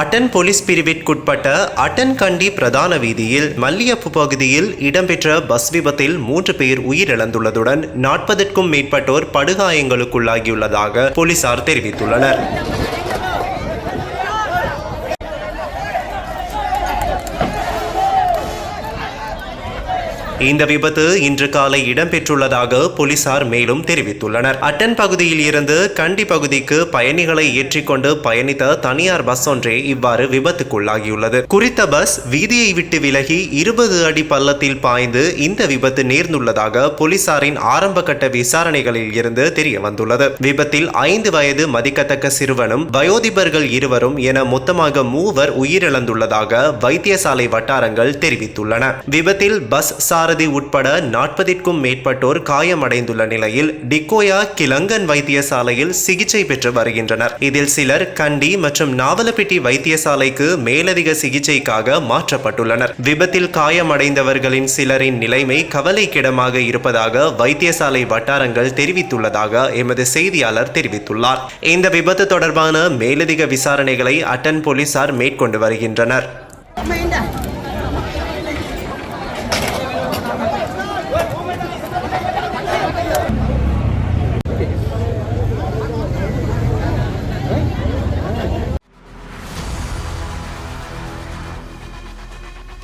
Attend police பிரிவிற்குட்பட்ட அட்டன் கண்டி பிரதான வீதியில் மல்லியப்பு பகுதியில் இடம்பெற்ற பஸ் விபத்தில் மூன்று பேர் உயிரிழந்துள்ளதுடன் நாற்பதற்கும் மேற்பட்டோர் படுகாயங்களுக்குள்ளாகியுள்ளதாக போலீசார் தெரிவித்துள்ளனர். இந்த விபத்து இன்று காலை இடம்பெற்றுள்ளதாக போலீசார் மேலும் தெரிவித்துள்ளனர். அட்டன் பகுதியில் இருந்து கண்டி பகுதிக்கு பயணிகளை ஏற்றிக்கொண்டு பயணித்த தனியார் பஸ் ஒன்றே இவ்வாறு விபத்துக்குள்ளாகியுள்ளது. குறித்த பஸ் வீதியை விட்டு விலகி இருபது அடி பள்ளத்தில் பாய்ந்து இந்த விபத்து நேர்ந்துள்ளதாக போலீசாரின் ஆரம்ப கட்ட விசாரணைகளில் இருந்து தெரிய வந்துள்ளது விபத்தில் ஐந்து வயது மதிக்கத்தக்க சிறுவனும் வயோதிபர்கள் இருவரும் என மொத்தமாக மூவர் உயிரிழந்துள்ளதாக வைத்தியசாலை வட்டாரங்கள் தெரிவித்துள்ளன. விபத்தில் பஸ் சாரதி உட்பட நாற்பதிற்கும் மேற்பட்டோர் காயமடைந்துள்ள நிலையில் டிக்கோயா கிளங்கன் வைத்தியசாலையில் சிகிச்சை பெற்று வருகின்றனர். இதில் சிலர் கண்டி மற்றும் நாவலப்பிட்டி வைத்தியசாலைக்கு மேலதிக சிகிச்சைக்காக மாற்றப்பட்டுள்ளனர். விபத்தில் காயமடைந்தவர்களின் சிலரின் நிலைமை கவலைக்கிடமாக இருப்பதாக வைத்தியசாலை வட்டாரங்கள் தெரிவித்துள்ளதாக எமது செய்தியாளர் தெரிவித்துள்ளார். இந்த விபத்து தொடர்பான மேலதிக விசாரணைகளை அட்டன் போலீசார் மேற்கொண்டு வருகின்றனர்.